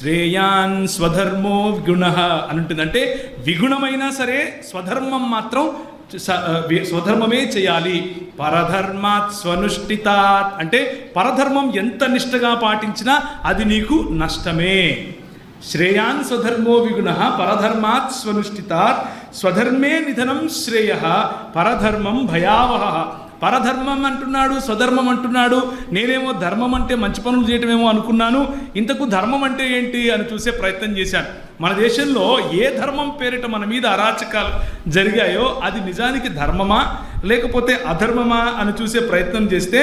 శ్రేయాన్ స్వధర్మో విగుణ అంటుందంటే విగుణమైనా సరే స్వధర్మం మాత్రం స్వధర్మమే చేయాలి. పరధర్మాత్ స్వనుష్ఠితాత్ అంటే పరధర్మం ఎంత నిష్టగా పాటించినా అది నీకు నష్టమే. శ్రేయాన్ స్వధర్మో విగుణ పరధర్మాత్ స్వనుష్ఠితాత్ స్వధర్మే నిధనం శ్రేయ పరధర్మం భయావహ. పరధర్మం అంటున్నాడు స్వధర్మం అంటున్నాడు. నేనేమో ధర్మం అంటే మంచి పనులు చేయటమేమో అనుకున్నాను. ఇంతకు ధర్మం అంటే ఏంటి అని చూసే ప్రయత్నం చేశాను. మన దేశంలో ఏ ధర్మం పేరిట మన మీద అరాచకాలు జరిగాయో అది నిజానికి ధర్మమా లేకపోతే అధర్మమా అని చూసే ప్రయత్నం చేస్తే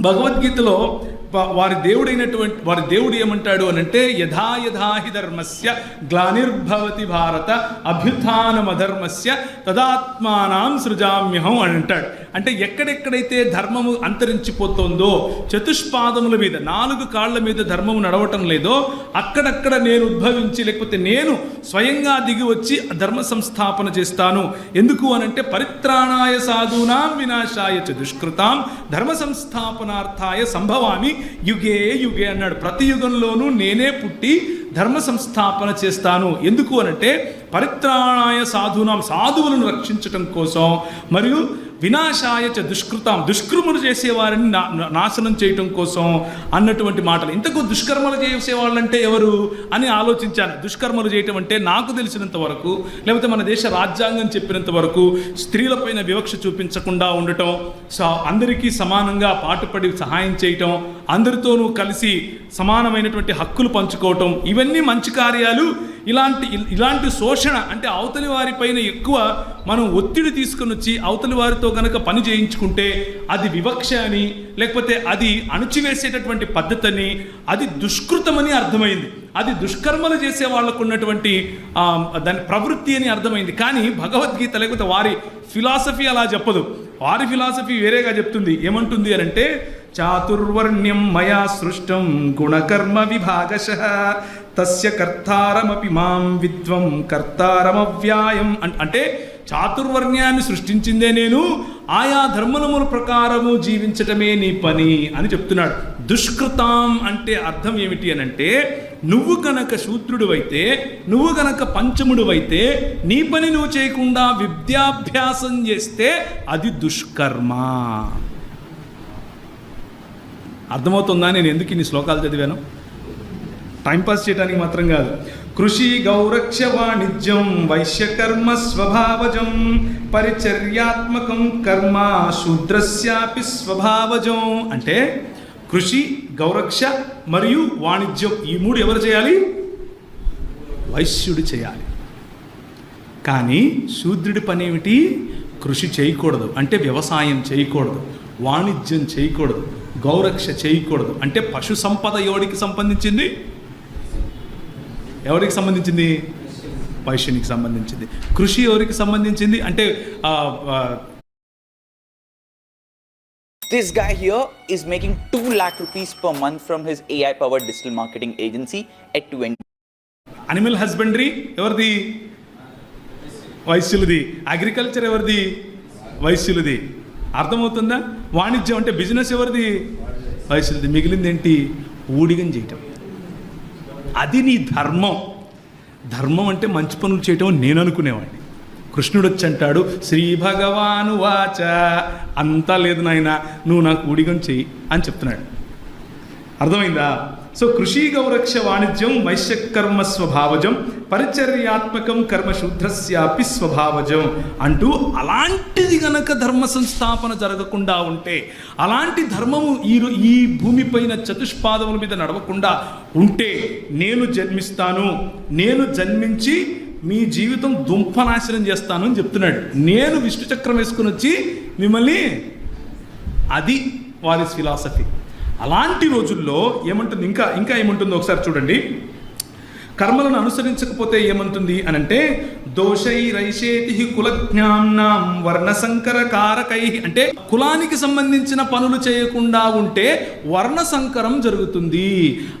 భగవద్గీతలో వారి దేవుడైనటువంటి వారి దేవుడు ఏమంటాడు అని అంటే యథా ధర్మస్య గ్లానిర్భవతి భారత అభ్యుత్నమధర్మస్య తదాత్మానం సృజామ్యహం అని అంటాడు. అంటే ఎక్కడెక్కడైతే ధర్మము అంతరించిపోతుందో చతుష్పాదముల మీద నాలుగు కాళ్ళ మీద ధర్మము నడవటం లేదో అక్కడక్కడ నేను ఉద్భవించి లేకపోతే నేను స్వయంగా దిగి వచ్చి ధర్మ సంస్థాపన చేస్తాను. ఎందుకు అనంటే పరిత్రాణాయ సాధూనాం వినాశాయ చ దుష్కృతాం ధర్మ సంస్థాపనార్థాయ సంభవామి యుగే యుగే అన్నాడు. ప్రతి యుగంలోనూ నేనే పుట్టి ధర్మ సంస్థాపన చేస్తాను. ఎందుకు అనంటే పరిత్రాణాయ సాధునాం సాధువులను రక్షించటం కోసం మరియు వినాశాయ చ దుష్కర్మలు చేసేవారిని నా నా- నాశనం చేయటం కోసం అన్నటువంటి మాటలు. ఇంతకు దుష్కర్మలు చేసేవాళ్ళంటే ఎవరు అని ఆలోచించాను. దుష్కర్మలు చేయటం అంటే నాకు తెలిసినంత వరకు లేకపోతే మన దేశ రాజ్యాంగం చెప్పినంత వరకు స్త్రీలపైన వివక్ష చూపించకుండా ఉండటం సో అందరికీ సమానంగా పాటుపడి సహాయం చేయటం అందరితోనూ కలిసి సమానమైనటువంటి హక్కులు పంచుకోవటం ఇవన్నీ మంచి కార్యాలు ఇలాంటి ఇలాంటి శోషణ అంటే అవతలి వారిపైన ఎక్కువ మనం ఒత్తిడి తీసుకొని వచ్చి అవతలి వారితో గనక పని చేయించుకుంటే అది వివక్ష అని లేకపోతే అది అణచివేసేటటువంటి పద్ధతిని అది దుష్కృతమని అర్థమైంది. అది దుష్కర్మలు చేసే వాళ్ళకు ఉన్నటువంటి దాని ప్రవృత్తి అని అర్థమైంది. కానీ భగవద్గీత లేకపోతే వారి ఫిలాసఫీ అలా చెప్పదు. వారి ఫిలాసఫీ వేరేగా చెప్తుంది. ఏమంటుంది అని అంటే చాతుర్వర్ణ్యం మయా సృష్టం గుణకర్మ విభాగశ తస్య కర్తారమపి మాం విద్వం కర్తారమవ్యాయం. అన్- అంటే చాతుర్వర్ణ్యాన్ని సృష్టించిందే నేను ఆయా ధర్మముల ప్రకారము జీవించటమే నీ పని అని చెప్తున్నాడు. దుష్కృతాం అంటే అర్థం ఏమిటి అని అంటే నువ్వు కనుక శూద్రుడు అయితే నువ్వు కనుక పంచముడు అయితే నీ పని నువ్వు చేయకుండా విద్యాభ్యాసం చేస్తే అది దుష్కర్మ. అర్థమవుతుందా? నేను ఎందుకు ఇన్ని శ్లోకాలు చదివాను? టైంపాస్ చేయడానికి మాత్రం కాదు. కృషి గౌరక్ష వాణిజ్యం వైశ్యకర్మ స్వభావజం పరిచర్యాత్మకం కర్మ శూద్రస్యాపి స్వభావజం. అంటే కృషి గౌరక్ష మరియు వాణిజ్యం ఈ మూడు ఎవరు చేయాలి? వైశ్యుడు చేయాలి. కానీ శూద్రుడి పని ఏమిటి? కృషి చేయకూడదు. అంటే వ్యవసాయం చేయకూడదు. వాణిజ్యం చేయకూడదు. గౌరక్ష చేయకూడదు. అంటే పశు సంపద యోడికి సంబంధించింది? ఎవరికి సంబంధించింది? వైశ్యునికి సంబంధించింది. కృషి ఎవరికి సంబంధించింది? అంటే This guy here is making 2 lakh rupees per month from his AI powered digital marketing agency at 20. Animal husbandry ఎవరిది? వైశ్యులది. అగ్రికల్చర్ ఎవరిది? వైశ్యులది. అర్థమవుతుందా? వాణిజ్యం అంటే బిజినెస్ ఎవరిది? వైశ్యులది. మిగిలింది ఏంటి? ఊడిగం చేయటం. అది నీ ధర్మం. ధర్మం అంటే మంచి పనులు చేయటం నేను అనుకునేవాడిని. కృష్ణుడు వచ్చి అంటాడు శ్రీ భగవాను వాచ. అంతా లేదు నాయన నువ్వు నాకు ఊడిగం చెయ్యి అని చెప్తున్నాడు. అర్థమైందా? సో కృషి గౌరక్ష వాణిజ్యం వైశ్యకర్మ స్వభావజం పరిచర్యాత్మకం కర్మ శూద్రస్యాపి స్వభావజం అంటూ అలాంటిది గనక ధర్మ సంస్థాపన జరగకుండా ఉంటే అలాంటి ధర్మము ఈ ఈ భూమిపైన చతుష్పాదముల మీద నడవకుండా ఉంటే నేను జన్మిస్తాను నేను జన్మించి మీ జీవితం దుంపనాశనం చేస్తాను అని చెప్తున్నాడు. నేను విష్ణు చక్రం వేసుకుని వచ్చి మిమ్మల్ని అది వారి ఫిలాసఫీ. అలాంటి రోజుల్లో ఏమంటుంది ఇంకా ఇంకా ఏముంటుందో ఒకసారి చూడండి. కర్మలను అనుసరించకపోతే ఏమంటుంది అని అంటే దోషైరైషేతి కులజ్ఞానం వర్ణసంకర కారకై అంటే కులానికి సంబంధించిన పనులు చేయకుండా ఉంటే వర్ణ సంకరం జరుగుతుంది.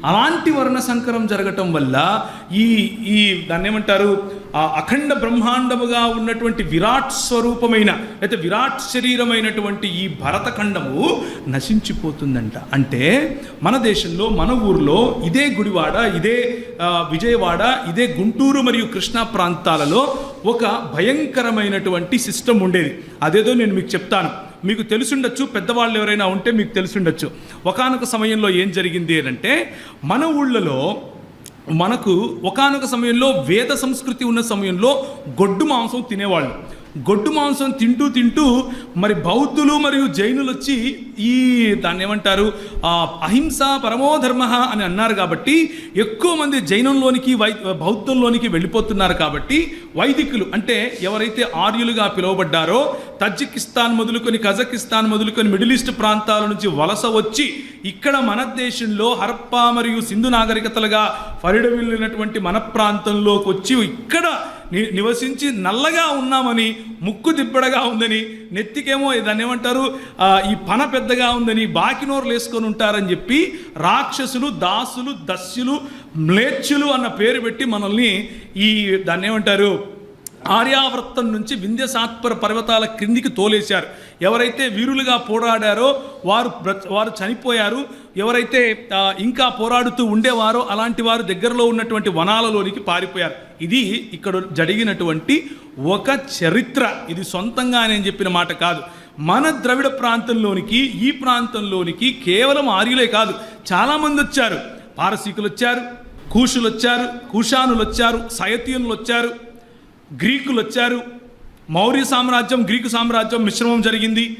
అలాంటి వర్ణ సంకరం జరగటం వల్ల ఈ ఈ దాన్ని ఏమంటారు ఆ అఖండ బ్రహ్మాండముగా ఉన్నటువంటి విరాట్ స్వరూపమైన అయితే విరాట్ శరీరమైనటువంటి ఈ భరతఖండము నశించిపోతుందంట. అంటే మన దేశంలో మన ఊర్లో ఇదే గుడివాడ ఇదే విజయవాడ ఇదే గుంటూరు మరియు కృష్ణా ప్రాంతాలలో ఒక భయంకరమైనటువంటి సిస్టమ్ ఉండేది. అదేదో నేను మీకు చెప్తాను. మీకు తెలుసుండొచ్చు పెద్దవాళ్ళు ఎవరైనా ఉంటే మీకు తెలుసుండొచ్చు. ఒకనొక సమయంలో ఏం జరిగింది అంటే మన ఊళ్ళలో మనకు ఒకనొక సమయంలో వేద సంస్కృతి ఉన్న సమయంలో గొడ్డు మాంసం తినేవాళ్ళు. గొడ్డు మాంసం తింటూ తింటూ మరి బౌద్ధులు మరియు జైనులు వచ్చి ఈ దాన్ని ఏమంటారు అహింస పరమోధర్మ అని అన్నారు కాబట్టి ఎక్కువ మంది జైనంలోనికి వై బౌద్ధంలోనికి వెళ్ళిపోతున్నారు కాబట్టి వైదికులు అంటే ఎవరైతే ఆర్యులుగా పిలువబడ్డారో తజికిస్తాన్ మొదలుకొని కజకిస్తాన్ మొదలుకొని మిడిల్ ఈస్ట్ ప్రాంతాల నుంచి వలస వచ్చి ఇక్కడ మన దేశంలో హరప్పా మరియు సింధు నాగరికతలుగా పరిడవిల్లినటువంటి మన ప్రాంతంలోకి వచ్చి ఇక్కడ ని- నివసించి నల్లగా ఉన్నామని ముక్కు దిబ్బడగా ఉందని నెత్తికేమో దాన్ని ఏమంటారు ఈ పన పెద్ద పెద్దగా ఉందని బాకినోర్లు వేసుకొని ఉంటారని చెప్పి రాక్షసులు దాసులు దస్యులు మ్లేచ్చులు అన్న పేరు పెట్టి మనల్ని ఈ దాన్ని ఏమంటారు ఆర్యావర్తం నుంచి వింధ్యసాత్పర పర్వతాల క్రిందికి తోలేశారు. ఎవరైతే వీరులుగా పోరాడారో వారు వారు చనిపోయారు. ఎవరైతే ఇంకా పోరాడుతూ ఉండేవారో అలాంటి వారు దగ్గరలో ఉన్నటువంటి వనాలలోనికి పారిపోయారు. ఇది ఇక్కడ జరిగినటువంటి ఒక చరిత్ర. ఇది సొంతంగా నేను చెప్పిన మాట కాదు. మన ద్రవిడ ప్రాంతంలోనికి ఈ ప్రాంతంలోనికి కేవలం ఆర్యులే కాదు. చాలామంది వచ్చారు. పారసీకులు వచ్చారు కూషులు వచ్చారు కూషానులు వచ్చారు సయతీయులు వచ్చారు గ్రీకులు వచ్చారు. మౌర్య సామ్రాజ్యం గ్రీకు సామ్రాజ్యం మిశ్రమం జరిగింది.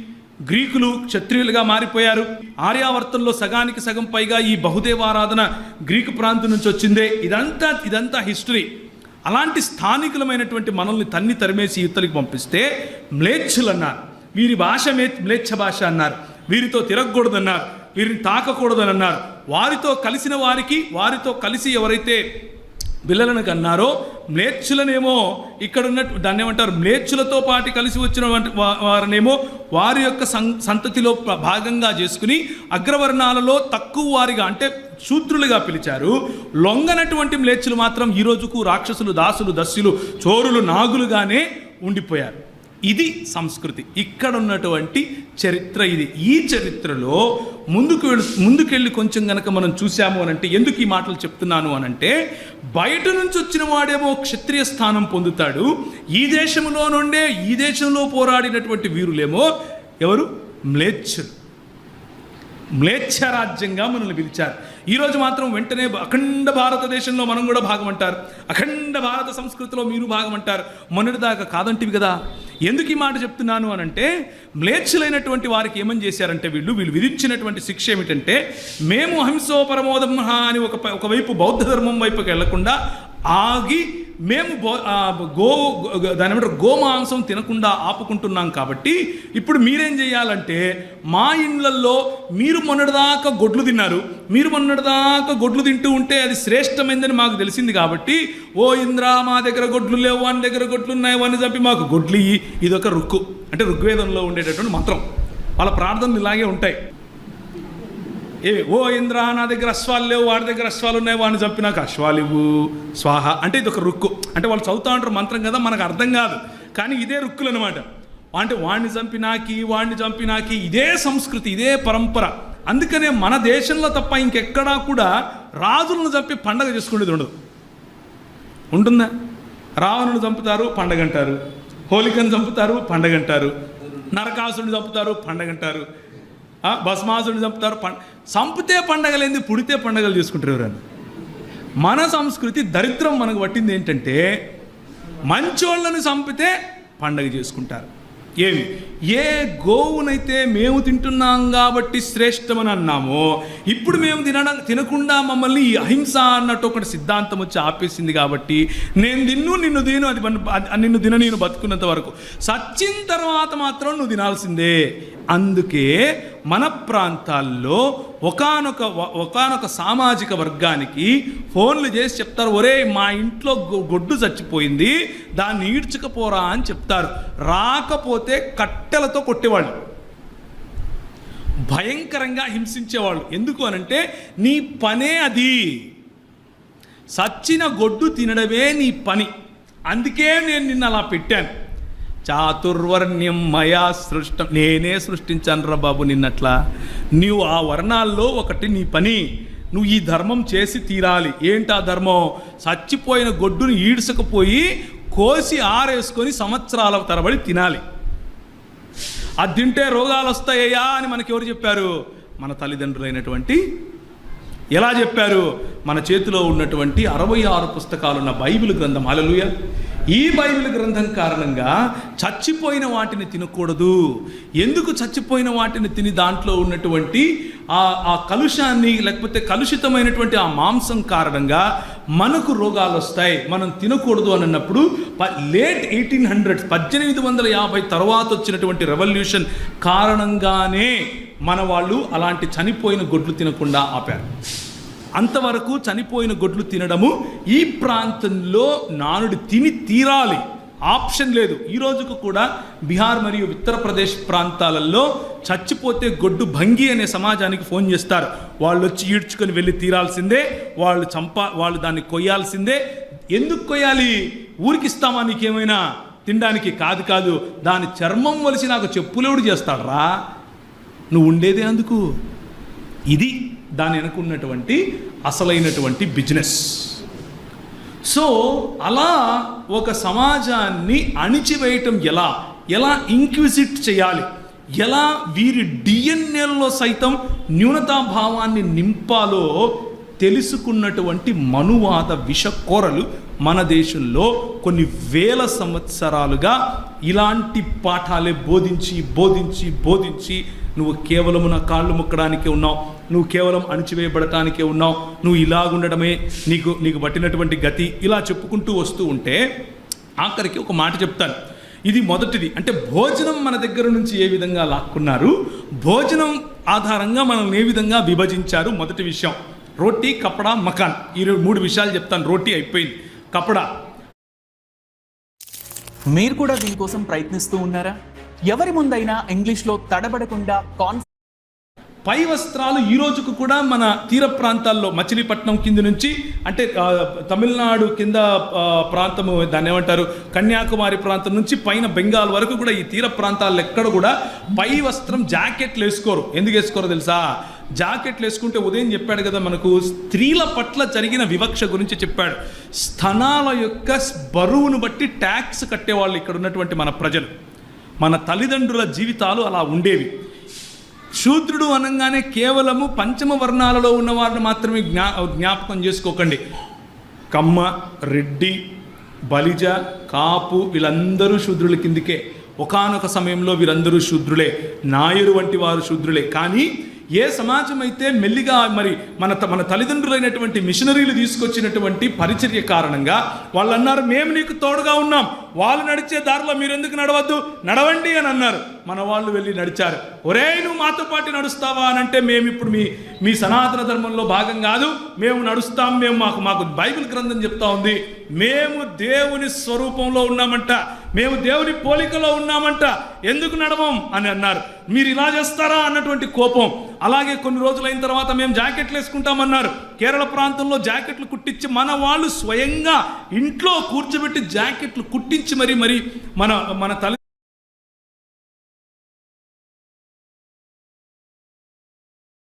గ్రీకులు క్షత్రియులుగా మారిపోయారు. ఆర్యావర్తంలో సగానికి సగం పైగా ఈ బహుదేవారాధన గ్రీకు ప్రాంతం నుంచి వచ్చిందే. ఇదంతా ఇదంతా హిస్టరీ. అలాంటి స్థానికులమైనటువంటి మనల్ని తన్ని తరిమేసి యుద్ధలకి పంపిస్తే మ్లేచ్చులు అన్నారు వీరి భాష మే మ్లేచ్ఛ భాష అన్నారు. వీరితో తిరగకూడదన్నారు. వీరిని తాకకూడదని అన్నారు. వారితో కలిసిన వారికి వారితో కలిసి ఎవరైతే పిల్లలను కన్నారో మ్లేచ్చులనేమో ఇక్కడ దాన్ని ఏమంటారు మ్లేచ్చులతో పాటు కలిసి వచ్చిన వంటి వారినేమో వారి యొక్క సం సంతతిలో భాగంగా చేసుకుని అగ్రవర్ణాలలో తక్కువ వారిగా అంటే శూద్రులుగా పిలిచారు. లొంగనటువంటి మ్లేచ్చులు మాత్రం ఈ రోజుకు రాక్షసులు దాసులు దస్యులు చోరులు నాగులుగానే ఉండిపోయారు. ఇది సంస్కృతి. ఇక్కడ ఉన్నటువంటి చరిత్ర ఇది. ఈ చరిత్రలో ముందుకు వెళ్ ముందుకెళ్ళి కొంచెం గనక మనం చూసాము అని అంటే ఎందుకు ఈ మాటలు చెప్తున్నాను అనంటే బయట నుంచి వచ్చిన వాడేమో క్షత్రియ స్థానం పొందుతాడు. ఈ దేశంలో నుండే ఈ దేశంలో పోరాడినటువంటి వీరులేమో ఎవరు? మ్లేచ్చులు మ్లేచ్ఛ రాజ్యంగా మనల్ని పిలిచారు. ఈరోజు మాత్రం వెంటనే అఖండ భారతదేశంలో మనం కూడా భాగం అంటారు అఖండ భారత సంస్కృతిలో మీరు భాగం అంటారు మొన్నటిదాకా కాదంటివి కదా. ఎందుకు ఈ మాట చెప్తున్నాను అని అంటే మ్లేచ్ఛులైనటువంటి వారికి ఏమని చేశారంటే వీళ్ళు వీళ్ళు విధించినటువంటి శిక్ష ఏమిటంటే మేము అహింసో అని ఒక ఒకవైపు బౌద్ధ ధర్మం వైపుకి వెళ్ళకుండా ఆగి మేము గో గో- దాని ఏమంటారు? గోమాంసం తినకుండా ఆపుకుంటున్నాం కాబట్టి ఇప్పుడు మీరేం చేయాలంటే మా ఇండ్లల్లో మీరు మొన్నటిదాకా గొడ్లు తిన్నారు. మీరు మొన్నటిదాకా గొడ్లు తింటూ ఉంటే అది శ్రేష్టమైందని మాకు తెలిసింది కాబట్టి ఓ ఇంద్ర మా దగ్గర గొడ్లు లేవు వాని దగ్గర గొడ్లు ఉన్నాయి అని చెప్పి మాకు గొడ్లు ఇయ్యి. ఇదొక రుక్కు. అంటే ఋగ్వేదంలో ఉండేటటువంటి మంత్రం. వాళ్ళ ప్రార్థనలు ఇలాగే ఉంటాయి. ఏ ఓ ఇంద్ర నా దగ్గర అశ్వాలు లేవు వాడి దగ్గర అశ్వాలు ఉన్నాయి వాడిని చంపి నాకు అశ్వాలు ఇవ్వు స్వాహ. అంటే ఇది ఒక రుక్కు. అంటే వాళ్ళు చదువుతా ఉంటారు మంత్రం కదా మనకు అర్థం కాదు. కానీ ఇదే రుక్కులు అనమాట అంటే వాడిని చంపినాకి వాడిని చంపినాకి ఇదే సంస్కృతి ఇదే పరంపర. అందుకనే మన దేశంలో తప్ప ఇంకెక్కడా కూడా రాజులను చంపి పండగ చేసుకునేది ఉండదు. ఉంటుందా? రావణుని చంపుతారు పండగ అంటారు. హోలికను చంపుతారు పండగ అంటారు. నరకాసుడిని చంపుతారు పండగ అంటారు. భస్మాసుడిని చంపుతారు. పండ చంపితే పండగలేంది పుడితే పండగలు చేసుకుంటారు ఎవరైనా. మన సంస్కృతి దరిద్రం మనకు పట్టింది ఏంటంటే మంచోళ్ళను చంపితే పండగ చేసుకుంటారు. ఏమి? ఏ గోవునైతే మేము తింటున్నాం కాబట్టి శ్రేష్టమని అన్నామో ఇప్పుడు మేము తినడం తినకుండా మమ్మల్ని ఈ అహింస అన్నట్టు ఒకటి సిద్ధాంతం వచ్చి ఆపేసింది కాబట్టి నేను తిన్ను నిన్ను తిను అది అది- నిన్ను తిన నేను బతుకున్నంత వరకు. సచ్చిన తర్వాత మాత్రం నువ్వు తినాల్సిందే. అందుకే మన ప్రాంతాల్లో ఒకానొక ఒకానొక సామాజిక వర్గానికి ఫోన్లు చేసి చెప్తారు ఒరే మా ఇంట్లో గొ- గొడ్డు చచ్చిపోయింది దాన్ని ఈడ్చుకపోరా అని చెప్తారు. రాకపోతే కట్టెలతో కొట్టేవాళ్ళు. భయంకరంగా హింసించేవాళ్ళు. ఎందుకు అనంటే నీ పనే అది. సచ్చిన గొడ్డు తినడమే నీ పని. అందుకే నేను నిన్న అలా పెట్టాను. చాతుర్వర్ణ్యం మయా సృష్టం నేనే సృష్టించాను రా బాబు నిన్నట్లా. నీవు ఆ వర్ణాల్లో ఒకటి నీ పని. నువ్వు ఈ ధర్మం చేసి తీరాలి. ఏంటి ఆ ధర్మం? చచ్చిపోయిన గొడ్డుని ఈడ్చకపోయి కోసి ఆరేసుకొని సంవత్సరాల తరబడి తినాలి. అది తింటే రోగాలు వస్తాయ్యా అని మనకి ఎవరు చెప్పారు? మన తల్లిదండ్రులైనటువంటి ఎలా చెప్పారు? మన చేతిలో ఉన్నటువంటి అరవై ఆరు పుస్తకాలున్న బైబిల్ గ్రంథం. అలలుయ ఈ బైబిల్ గ్రంథం కారణంగా చచ్చిపోయిన వాటిని తినకూడదు. ఎందుకు చచ్చిపోయిన వాటిని తిని దాంట్లో ఉన్నటువంటి ఆ ఆ కలుషాన్ని లేకపోతే కలుషితమైనటువంటి ఆ మాంసం కారణంగా మనకు రోగాలు వస్తాయి. మనం తినకూడదు అని అన్నప్పుడు లేట్ ఎయిటీన్ హండ్రెడ్ పద్దెనిమిది వందల యాభై తర్వాత వచ్చినటువంటి రెవల్యూషన్ కారణంగానే మన వాళ్ళు అలాంటి చనిపోయిన గొడ్లు తినకుండా ఆపారు. అంతవరకు చనిపోయిన గొడ్లు తినడము ఈ ప్రాంతంలో నానుడు తిని తీరాలి. ఆప్షన్ లేదు. ఈ రోజుకు కూడా బీహార్ మరియు ఉత్తరప్రదేశ్ ప్రాంతాలలో చచ్చిపోతే గొడ్డు భంగి అనే సమాజానికి ఫోన్ చేస్తారు. వాళ్ళు వచ్చి ఈడ్చుకొని వెళ్ళి తీరాల్సిందే వాళ్ళు చంపా వాళ్ళు దాన్ని కొయ్యాల్సిందే. ఎందుకు కొయ్యాలి? ఊరికిస్తామా నీకేమైనా? తినడానికి కాదు కాదు దాని చర్మం వలిసి నాకు చెప్పులేవుడు చేస్తాడరా? నువ్వు ఉండేదే అందుకు. ఇది దాని వెనుకున్నటువంటి అసలైనటువంటి బిజినెస్. సో అలా ఒక సమాజాన్ని అణిచివేయటం ఎలా? ఎలా ఇంక్విజిట్ చేయాలి? ఎలా వీరి డిఎన్ఏల్లో సైతం న్యూనతాభావాన్ని నింపాలో తెలుసుకున్నటువంటి మనువాద విషకోరలు మన దేశంలో కొన్ని వేల సంవత్సరాలుగా ఇలాంటి పాఠాలే బోధించి బోధించి బోధించి నువ్వు కేవలం నా కాళ్ళు మొక్కడానికే ఉన్నావు. నువ్వు కేవలం అణిచివేయబడటానికే ఉన్నావు. నువ్వు ఇలాగుండడమే నీకు నీకు పట్టినటువంటి గతి. ఇలా చెప్పుకుంటూ వస్తూ ఉంటే ఆఖరికి ఒక మాట చెప్తాను. ఇది మొదటిది. అంటే భోజనం మన దగ్గర నుంచి ఏ విధంగా లాక్కున్నారు? భోజనం ఆధారంగా మనల్ని ఏ విధంగా విభజించారు? మొదటి విషయం. రోటీ కపడా మకాన్. ఈ మూడు విషయాలు చెప్తాను. రోటీ అయిపోయింది. కపడా. మీరు కూడా దీనికోసం ప్రయత్నిస్తూ ఉన్నారా? ఎవరి ముందైనా ఇంగ్లీష్లో తడబడకుండా కాన్ పై వస్త్రాలు ఈ రోజుకు కూడా మన తీర ప్రాంతాల్లో మచిలీపట్నం కింద నుంచి అంటే తమిళనాడు కింద ప్రాంతము దాన్ని ఏమంటారు కన్యాకుమారి ప్రాంతం నుంచి పైన బెంగాల్ వరకు కూడా ఈ తీర ప్రాంతాల్లో ఎక్కడ కూడా పై వస్త్రం జాకెట్లు వేసుకోరు. ఎందుకు వేసుకోరు తెలుసా? జాకెట్లు వేసుకుంటే ఉదయం చెప్పాడు కదా మనకు స్త్రీల పట్ల జరిగిన వివక్ష గురించి చెప్పాడు. స్థనాల యొక్క బరువును బట్టి ట్యాక్స్ కట్టేవాళ్ళు ఇక్కడ ఉన్నటువంటి మన ప్రజలు. మన తల్లిదండ్రుల జీవితాలు అలా ఉండేవి. శూద్రుడు అనగానే కేవలము పంచమ వర్ణాలలో ఉన్న వారిని మాత్రమే జ్ఞా జ్ఞాపకం చేసుకోకండి. కమ్మ రెడ్డి బలిజ కాపు వీళ్ళందరూ శూద్రుల కిందికే. ఒకానొక సమయంలో వీరందరూ శూద్రులే. నాయరు వంటి వారు శూద్రులే. కానీ ఏ సమాజం అయితే మెల్లిగా మరి మన మన తల్లిదండ్రులైనటువంటి మిషనరీలు తీసుకొచ్చినటువంటి పరిచర్య కారణంగా వాళ్ళు అన్నారు మేము నీకు తోడుగా ఉన్నాం. వాళ్ళు నడిచే దారిలో మీరు ఎందుకు నడవద్దు? నడవండి అని అన్నారు. మన వాళ్ళు వెళ్ళి నడిచారు. ఒరే నువ్వు మాతో పాటు నడుస్తావా అని అంటే మేము ఇప్పుడు మీ మీ సనాతన ధర్మంలో భాగం కాదు. మేము నడుస్తాం మేము మాకు మాకు బైబిల్ గ్రంథం చెప్తా ఉంది. మేము దేవుని స్వరూపంలో ఉన్నామంట. మేము దేవుని పోలికలో ఉన్నామంట. ఎందుకు నడవం అని అన్నారు. మీరు ఇలా చేస్తారా అన్నటువంటి కోపం. అలాగే కొన్ని రోజులైన తర్వాత మేము జాకెట్లు వేసుకుంటామన్నారు. కేరళ ప్రాంతంలో జాకెట్లు కుట్టించి మన వాళ్ళు స్వయంగా ఇంట్లో కూర్చోబెట్టి జాకెట్లు కుట్టించి మరి మరి మన మన తల్లి